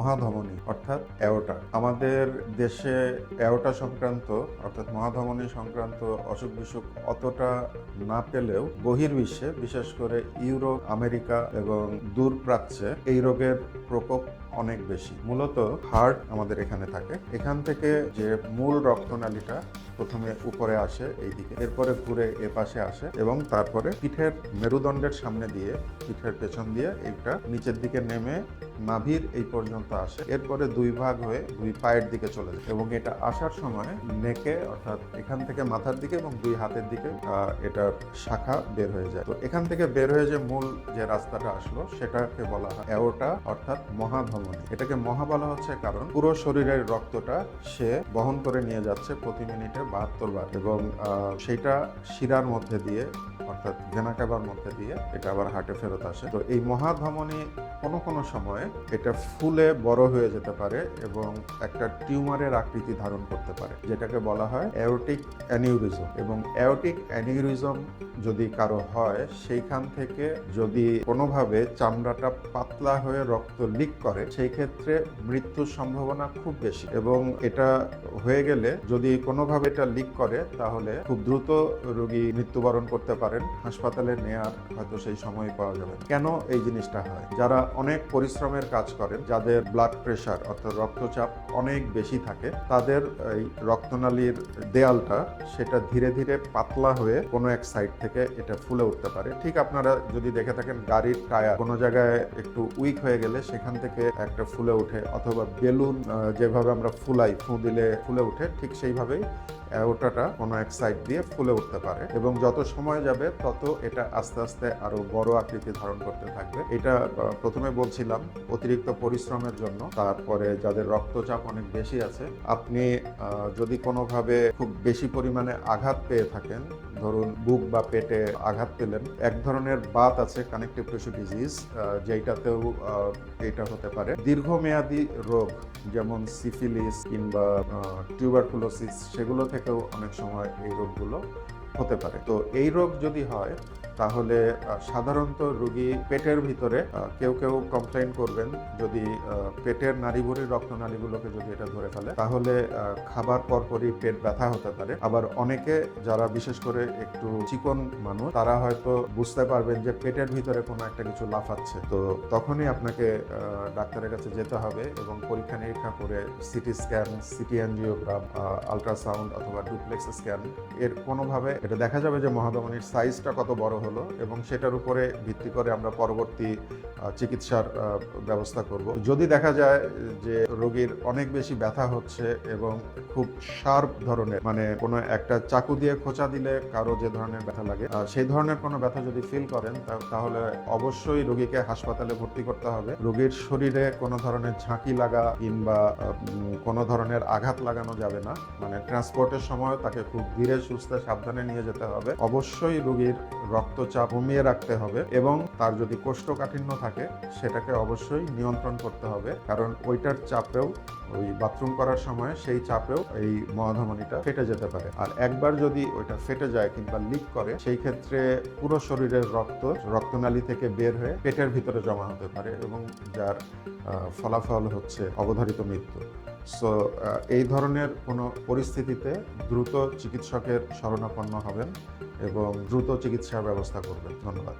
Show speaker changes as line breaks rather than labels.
মহাধমনী, অর্থাৎ অ্যাওটা। আমাদের দেশে অ্যাওটা সংক্রান্ত, অর্থাৎ মহাধমনী সংক্রান্ত অসুখ বিসুখ অতটা না পেলেও বহির্বিশ্বে, বিশেষ করে ইউরোপ, আমেরিকা এবং দূর প্রাচ্যে এই রোগের প্রকোপ অনেক বেশি। মূলত হার্ট আমাদের এখানে থাকে। এখান থেকে যে মূল রক্তনালীটা প্রথমে উপরে আসে এই দিকে এরপরে ঘুরে এ পাশে আসে এবং তারপরে পিঠের মেরুদণ্ডের সামনে দিয়ে, পিঠের পেছন দিয়ে এইটা নিচের দিকে নেমে নাভির এই পর্যন্ত আসে। এরপরে দুই ভাগ হয়ে দুই পায়ের দিকে চলে যায় এবং এটা আসার সময় নেকে, অর্থাৎ এখান থেকে মাথার দিকে এবং দুই হাতের দিকে এটার শাখা বের হয়ে যায়। তো এখান থেকে বের হয়ে যে মূল যে রাস্তাটা আসলো, সেটাকে বলা হয় অ্যাওটা, অর্থাৎ মহাধমনী এটাকে মহা বলা হচ্ছে কারণ পুরো শরীরের রক্তটা সে বহন করে নিয়ে যাচ্ছে প্রতি মিনিটে বাহাত্তর বার এবং সেটা শিরার মধ্যে দিয়ে, অর্থাৎ ভেনাকাবার মধ্যে দিয়ে, এটা আবার হার্টে ফেরত আসে। তো এই মহাধমনী কোনো কোনো সময়ে এটা ফুলে বড় হয়ে যেতে পারে এবং একটা টিউমারের আকৃতি ধারণ করতে পারে, যেটাকে বলা হয় অ্যাওটিক অ্যানিউরিজম এবং অ্যাওটিক অ্যানিউরিজম যদি কারও হয়, সেইখান থেকে যদি কোনোভাবে চামড়াটা পাতলা হয়ে রক্ত লিক করে সেই ক্ষেত্রে মৃত্যুর সম্ভাবনা খুব বেশি। এবং এটা হয়ে গেলে যদি কোনোভাবে এটা লিক করে, তাহলে খুব দ্রুত রোগী মৃত্যুবরণ করতে পারেন। হাসপাতালে নেয়ার হয়তো সেই সময় পাওয়া যাবে। কেন এই জিনিসটা হয়? যারা অনেক পরিশ্রমের কাজ করেন যাদের ব্লাড প্রেশার অর্থাৎ রক্তচাপ অনেক বেশি থাকে তাদের এই রক্তনালীর দেয়ালটা সেটা ধীরে ধীরে পাতলা হয়ে কোনো এক সাইড থেকে এটা ফুলে উঠতে পারে। ঠিক আপনারা যদি দেখে থাকেন গাড়ির টায়ার কোনো জায়গায় একটু উইক হয়ে গেলে সেখান থেকে একটা ফুলে ওঠে অথবা বেলুন যেভাবে আমরা ফুলাই ফু দিলে ফুলে ওঠে ঠিক সেইভাবেই ওটাটা কোনো এক সাইড দিয়ে ফুলে উঠতে পারে। এবং যত সময় যাবে তত এটা আস্তে আস্তে আরও বড় আকৃতি ধারণ করতে থাকবে। এটা আহ, প্রথমে বলছিলাম অতিরিক্ত পরিশ্রমের জন্য। তারপরে যাদের রক্তচাপ অনেক বেশি আছে আপনি যদি কোনোভাবে খুব বেশি পরিমাণে আঘাত পেয়ে থাকেন ধরুন বুক বা পেটে আঘাত পেলেন এক ধরনের বাত আছে কানেকটিভ টিস্যু ডিজিজ যেটাতেও আহ, এটা হতে পারে। দীর্ঘমেয়াদী রোগ যেমন সিফিলিস কিংবা টিউবারকুলোসিস সেগুলো থেকেও অনেক সময় এই রোগগুলো হতে পারে। তো এই রোগ যদি হয় তাহলে সাধারণত রোগী পেটের ভিতরে কেউ কেউ কমপ্লেন করবেন যদি পেটের নাড়িভুড়ির রক্তনালীগুলোকে যদি এটা ধরে ফেলে, তাহলে খাবার পরপরই পেট ব্যথা হতে পারে। আবার অনেকে যারা বিশেষ করে একটু চিকন মানুষ, তারা হয়তো বুঝতে পারবেন যে পেটের ভিতরে কোনো একটা কিছু লাফাচ্ছে। তো তখনই আপনাকে ডাক্তারের কাছে যেতে হবে এবং পরীক্ষা নিরীক্ষা করে CT scan, CT angiogram ultrasound অথবা ডুপ্লেক্স স্ক্যান, এর কোনোভাবে, এটা দেখা যাবে যে মহাধমনির সাইজটা কত বড় হলো এবং সেটার উপরে ভিত্তি করে আমরা পরবর্তী চিকিৎসার ব্যবস্থা করব। যদি দেখা যায় যে রোগীর অনেক বেশি ব্যথা হচ্ছে এবং খুব শার্প ধরনের মানে কোনো একটা চাকু দিয়ে খোঁচা দিলে কারও যে ধরনের ব্যথা লাগে সেই ধরনের কোনো ব্যথা যদি ফিল করেন তাহলে অবশ্যই রোগীকে হাসপাতালে ভর্তি করতে হবে। রোগীর শরীরে কোনো ধরনের ঝাঁকি লাগা কিংবা কোনো ধরনের আঘাত লাগানো যাবে না। মানে ট্রান্সপোর্টের সময় তাকে খুব ধীরে সুস্থে সাবধানে নিয়ে যেতে হবে। অবশ্যই রোগীর রক্তচাপ কমিয়ে রাখতে হবে এবং তার যদি কোষ্ঠকাঠিন্য থাকে সেটাকে অবশ্যই নিয়ন্ত্রণ করতে হবে। কারণ ওইটার চাপেও, ওই বাথরুম করার সময় সেই চাপেও এই মহাধমনিটা ফেটে যেতে পারে। আর একবার যদি ওইটা ফেটে যায় কিংবা লিক করে, সেই ক্ষেত্রে পুরো শরীরের রক্ত, রক্তনালী থেকে বের হয়ে পেটের ভিতরে জমা হতে পারে এবং যার ফলাফল হচ্ছে অবধারিত মৃত্যু। সো এই ধরনের কোনো পরিস্থিতিতে দ্রুত চিকিৎসকের শরণাপন্ন হবেন এবং দ্রুত চিকিৎসার ব্যবস্থা করবেন। ধন্যবাদ।